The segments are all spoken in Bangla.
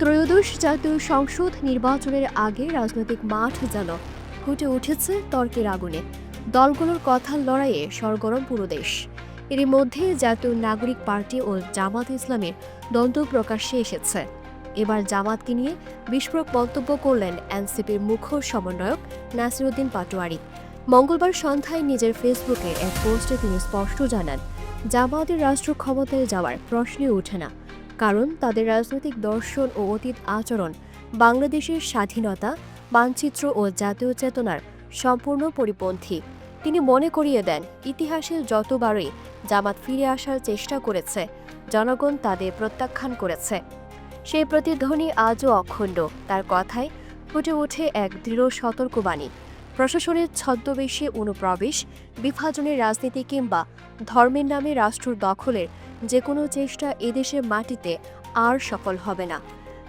ত্রয়োদশ জাতীয় সংসদ নির্বাচনের আগে রাজনৈতিক মাঠ যেন ফুটে উঠেছে তর্কের আগুনে। দলগুলোর কথার লড়াইয়ে সরগরম পুরো দেশ। এর মধ্যে জাতীয় নাগরিক পার্টি ও জামাত ইসলামের দ্বন্দ্ব প্রকাশ্যে এসেছে। এবার জামাতকে নিয়ে বিস্ফোরক মন্তব্য করলেন এনসিপির মুখ্য সমন্বয়ক নাসিরুদ্দিন পাটোয়ারি। মঙ্গলবার সন্ধ্যায় নিজের ফেসবুকে এক পোস্টে তিনি স্পষ্ট জানান জামায়াতের রাষ্ট্র ক্ষমতায় যাওয়ার প্রশ্নই ওঠে না। কারণ তাদের রাজনৈতিক দর্শন ও অতীত আচরণ, বাংলাদেশের স্বাধীনতা, মানচিত্র ও জাতীয় চেতনার সম্পূর্ণ পরিপন্থী। তিনি মনে করিয়ে দেন ইতিহাসে যতবারই জামাত ফিরে আসার চেষ্টা করেছে, জনগণ তাদের প্রত্যাখ্যান করেছে। সেই প্রতিধ্বনি আজও অখণ্ড, তার কথায় ফুটে ওঠে এক দৃঢ় সতর্কবাণী। প্রশাসনের ছদ্মবেশে অনুপ্রবেশ, বিভাজনের রাজনীতি কিংবা ধর্মের নামে রাষ্ট্র দখলের যে কোনো চেষ্টা এদেশের মাটিতে আর সফল হবে না।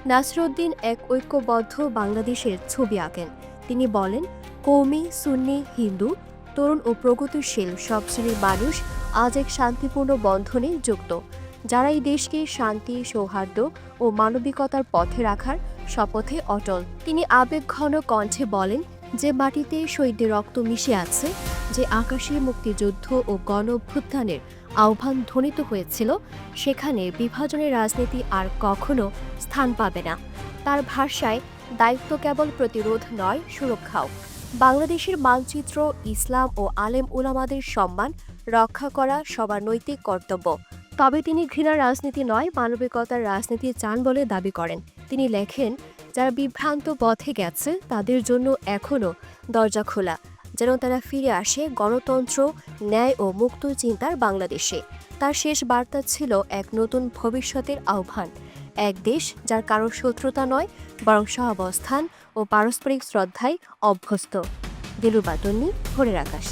নাসরুদ্দিন এক ঐক্যবদ্ধ বাংলাদেশের ছবি আঁকেন। তিনি বলেন কৌমি সুন্নি, হিন্দু, তরুণ ও প্রগতিশীল সব শ্রেণির মানুষ আজ এক শান্তিপূর্ণ বন্ধনে যুক্ত। যারা এই দেশকে শান্তি, সৌহার্দ্য ও মানবিকতার পথে রাখার শপথে অটল। তিনি আবেগঘন কণ্ঠে বলেন যে মাটিতে শহীদদের রক্ত মিশে আছে, যে আকাশে মুক্তিযুদ্ধ ও গণ অভ্যুত্থানের আহ্বান ধ্বনিত হয়েছিল, সেখানে বিভাজনের রাজনীতি আর কখনো স্থান পাবে না। তার ভাষায়, দায়িত্ব কেবল প্রতিরোধ নয়, সুরক্ষাও। বাংলাদেশের মানচিত্র, ইসলাম ও আলেম উলামাদের সম্মান, রক্ষা করা সবার নৈতিক কর্তব্য। তবে তিনি ঘৃণার রাজনীতি নয়, মানবিকতার রাজনীতি চান বলে দাবি করেন। তিনি লেখেন যারা বিভ্রান্ত পথে গেছে, তাদের জন্য এখনও দরজা খোলা, যেন তারা ফিরে আসে গণতন্ত্র, ন্যায় ও মুক্ত চিন্তার বাংলাদেশে। তার শেষ বার্তা ছিল এক নতুন ভবিষ্যতের আহ্বান। এক দেশ যার কারও শত্রুতা নয়, বরং সহাবস্থান ও পারস্পরিক শ্রদ্ধায় অভ্যস্ত। দিলুর বাতন্নি, ভোরের আকাশ।